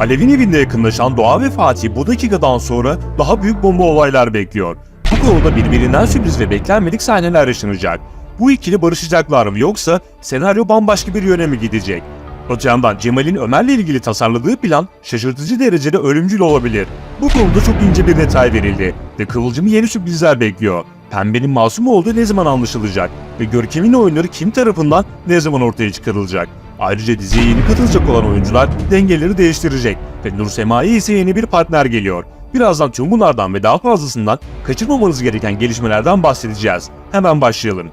Alev'in evinde yakınlaşan Doğa ve Fatih bu dakikadan sonra daha büyük bomba olaylar bekliyor. Bu konuda birbirinden sürpriz ve beklenmedik sahneler yaşanacak. Bu ikili barışacaklar mı yoksa senaryo bambaşka bir yöne mi gidecek? Öte yandan Cemal'in Ömer'le ilgili tasarladığı plan şaşırtıcı derecede ölümcül olabilir. Bu konuda çok ince bir detay verildi ve Kıvılcım'ı yeni sürprizler bekliyor. Pembe'nin masum olduğu ne zaman anlaşılacak ve Görkem'in oyunları kim tarafından ne zaman ortaya çıkarılacak? Ayrıca diziye yeni katılacak olan oyuncular dengeleri değiştirecek ve Nur Sema'ya ise yeni bir partner geliyor. Birazdan tüm bunlardan ve daha fazlasından kaçırmamanız gereken gelişmelerden bahsedeceğiz. Hemen başlayalım.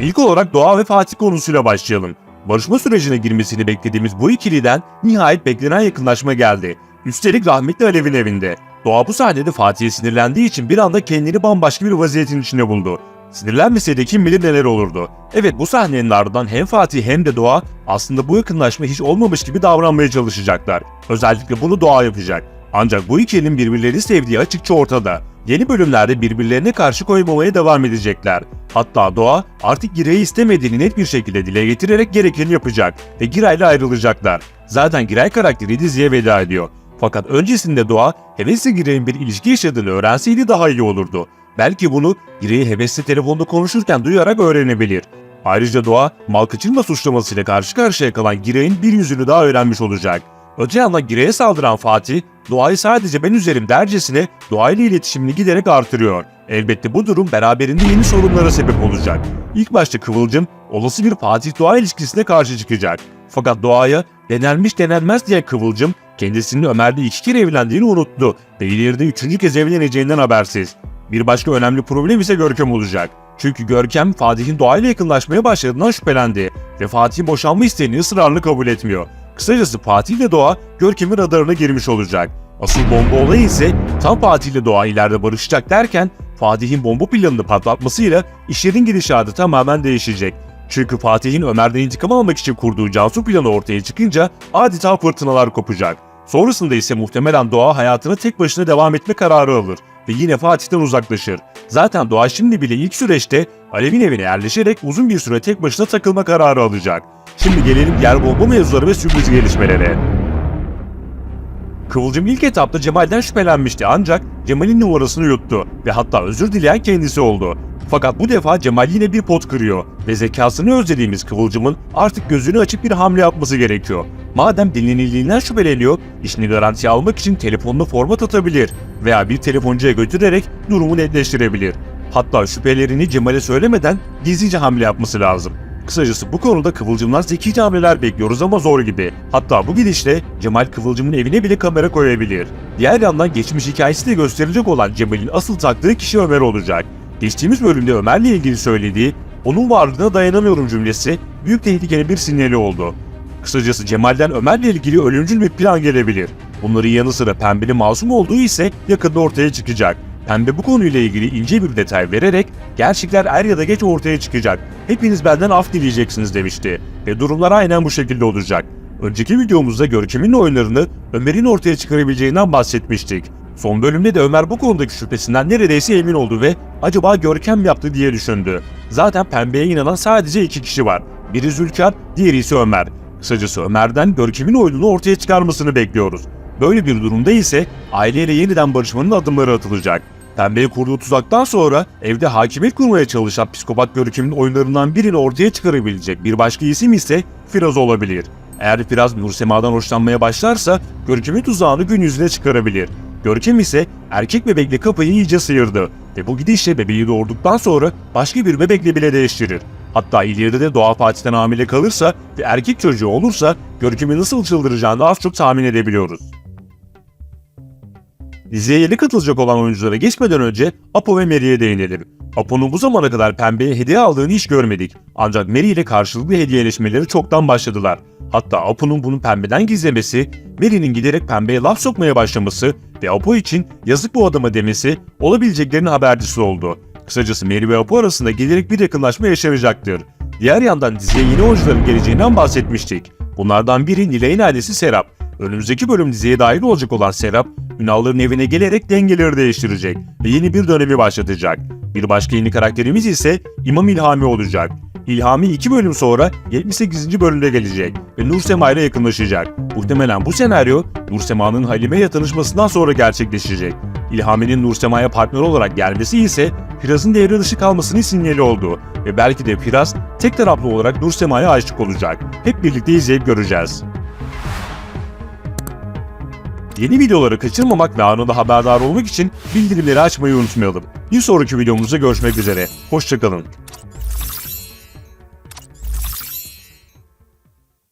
İlk olarak Doğa ve Fatih konusuyla başlayalım. Barışma sürecine girmesini beklediğimiz bu ikiliden nihayet beklenen yakınlaşma geldi. Üstelik rahmetli Alev'in evinde. Doğa bu sahnede Fatih'e sinirlendiği için bir anda kendini bambaşka bir vaziyetin içinde buldu. Sinirlenmese de kim bilir neler olurdu. Evet bu sahnenin ardından hem Fatih hem de Doğa aslında bu yakınlaşma hiç olmamış gibi davranmaya çalışacaklar. Özellikle bunu Doğa yapacak. Ancak bu ikilinin birbirlerini sevdiği açıkça ortada. Yeni bölümlerde birbirlerine karşı koymamaya devam edecekler. Hatta Doğa artık Giray'ı istemediğini net bir şekilde dile getirerek gerekeni yapacak ve Giray'la ayrılacaklar. Zaten Giray karakteri diziye veda ediyor. Fakat öncesinde Doğa hevesli Giray'ın bir ilişki yaşadığını öğrenseydi daha iyi olurdu. Belki bunu Giray'ı hevesli telefonda konuşurken duyarak öğrenebilir. Ayrıca Doğa mal kaçırma suçlamasıyla karşı karşıya kalan Giray'ın bir yüzünü daha öğrenmiş olacak. Öte yandan Giray'a saldıran Fatih, Doğa'yı sadece ben üzerim dercesine Doğa ile iletişimini giderek artırıyor. Elbette bu durum beraberinde yeni sorunlara sebep olacak. İlk başta Kıvılcım, olası bir Fatih-Doğa ilişkisine karşı çıkacak. Fakat Doğa'ya denenmiş denenmez diye Kıvılcım, kendisinin Ömer'le iki kere evlendiğini unuttu ve ileride üçüncü kez evleneceğinden habersiz. Bir başka önemli problem ise Görkem olacak. Çünkü Görkem Fatih'in doğayla yakınlaşmaya başladığından şüphelendi ve Fatih'in boşanma isteğini ısrarlı kabul etmiyor. Kısacası Fatih ile Doğa Görkem'in radarına girmiş olacak. Asıl bomba olayı ise tam Fatih ile Doğa ileride barışacak derken Fatih'in bomba planını patlatmasıyla işlerin gidişatı tamamen değişecek. Çünkü Fatih'in Ömer'den intikam almak için kurduğu casus planı ortaya çıkınca adeta fırtınalar kopacak. Sonrasında ise muhtemelen Doğa hayatına tek başına devam etme kararı alır ve yine Fatih'ten uzaklaşır. Zaten Doğa şimdi bile ilk süreçte Alev'in evine yerleşerek uzun bir süre tek başına takılma kararı alacak. Şimdi gelelim yer bomba mevzuları ve sürpriz gelişmelere. Kıvılcım ilk etapta Cemal'den şüphelenmişti ancak Cemal'in numarasını yuttu ve hatta özür dileyen kendisi oldu. Fakat bu defa Cemal yine bir pot kırıyor ve zekasını özlediğimiz Kıvılcım'ın artık gözünü açıp bir hamle yapması gerekiyor. Madem dinlenildiğinden şüpheleniyor, işini garantiye almak için telefonunu format atabilir veya bir telefoncuya götürerek durumu netleştirebilir. Hatta şüphelerini Cemal'e söylemeden gizlice hamle yapması lazım. Kısacası bu konuda Kıvılcım'dan zekice hamleler bekliyoruz ama zor gibi. Hatta bu gidişle Cemal Kıvılcım'ın evine bile kamera koyabilir. Diğer yandan geçmiş hikayesi de gösterilecek olan Cemal'in asıl taktığı kişi Ömer olacak. Geçtiğimiz bölümde Ömer'le ilgili söylediği onun varlığına dayanamıyorum cümlesi büyük tehlikenin bir sinyali oldu. Kısacası Cemal'den Ömer'le ilgili ölümcül bir plan gelebilir. Bunların yanı sıra Pembe'nin masum olduğu ise yakında ortaya çıkacak. Pembe bu konuyla ilgili ince bir detay vererek gerçekler er ya da geç ortaya çıkacak. Hepiniz benden af dileyeceksiniz demişti. Ve durumlar aynen bu şekilde olacak. Önceki videomuzda Görkem'in oyunlarını Ömer'in ortaya çıkarabileceğinden bahsetmiştik. Son bölümde de Ömer bu konudaki şüphesinden neredeyse emin oldu ve acaba Görkem yaptı diye düşündü. Zaten Pembe'ye inanan sadece iki kişi var. Biri Zülkar, diğeri ise Ömer. Kısacası Ömer'den Görkem'in oyununu ortaya çıkarmasını bekliyoruz. Böyle bir durumda ise aileyle yeniden barışmanın adımları atılacak. Pembe'ye kurduğu tuzaktan sonra evde hakimiyet kurmaya çalışan psikopat Görkem'in oyunlarından birini ortaya çıkarabilecek bir başka isim ise Firaz olabilir. Eğer Firaz Nursema'dan hoşlanmaya başlarsa Görkem'in tuzağını gün yüzüne çıkarabilir. Görkem ise erkek bebekle kapıyı iyice sıyırdı ve bu gidişle bebeği doğurduktan sonra başka bir bebekle bile değiştirir. Hatta ileride de Doğa Fatih'ten hamile kalırsa ve erkek çocuğu olursa Görkem'i nasıl çıldıracağını az çok tahmin edebiliyoruz. Diziye yeni katılacak olan oyunculara geçmeden önce Apo ve Mary'e değinelim. Apo'nun bu zamana kadar Pembe'ye hediye aldığını hiç görmedik. Ancak Mary ile karşılıklı hediyeleşmeleri çoktan başladılar. Hatta Apo'nun bunu Pembe'den gizlemesi, Mary'nin giderek Pembe'ye laf sokmaya başlaması ve Apo için yazık bu adama demesi olabileceklerinin habercisi oldu. Kısacası Mary ve Apo arasında giderek bir yakınlaşma yaşanacaktır. Diğer yandan diziye yeni oyuncuların geleceğinden bahsetmiştik. Bunlardan biri Nilay'ın ailesi Serap. Önümüzdeki bölüm diziye dahil olacak olan Serap, Ünal'ların evine gelerek dengeleri değiştirecek ve yeni bir dönemi başlatacak. Bir başka yeni karakterimiz ise İmam İlhami olacak. İlhami 2 bölüm sonra 78. bölümde gelecek ve Nursema ile yakınlaşacak. Muhtemelen bu senaryo Nursema'nın Halime ile tanışmasından sonra gerçekleşecek. İlhami'nin Nursema'ya partner olarak gelmesi ise Firaz'ın devre dışı kalmasının sinyali oldu ve belki de Firaz tek taraflı olarak Nursema'ya aşık olacak. Hep birlikte izleyip göreceğiz. Yeni videoları kaçırmamak ve anında haberdar olmak için bildirimleri açmayı unutmayalım. Bir sonraki videomuzda görüşmek üzere. Hoşçakalın.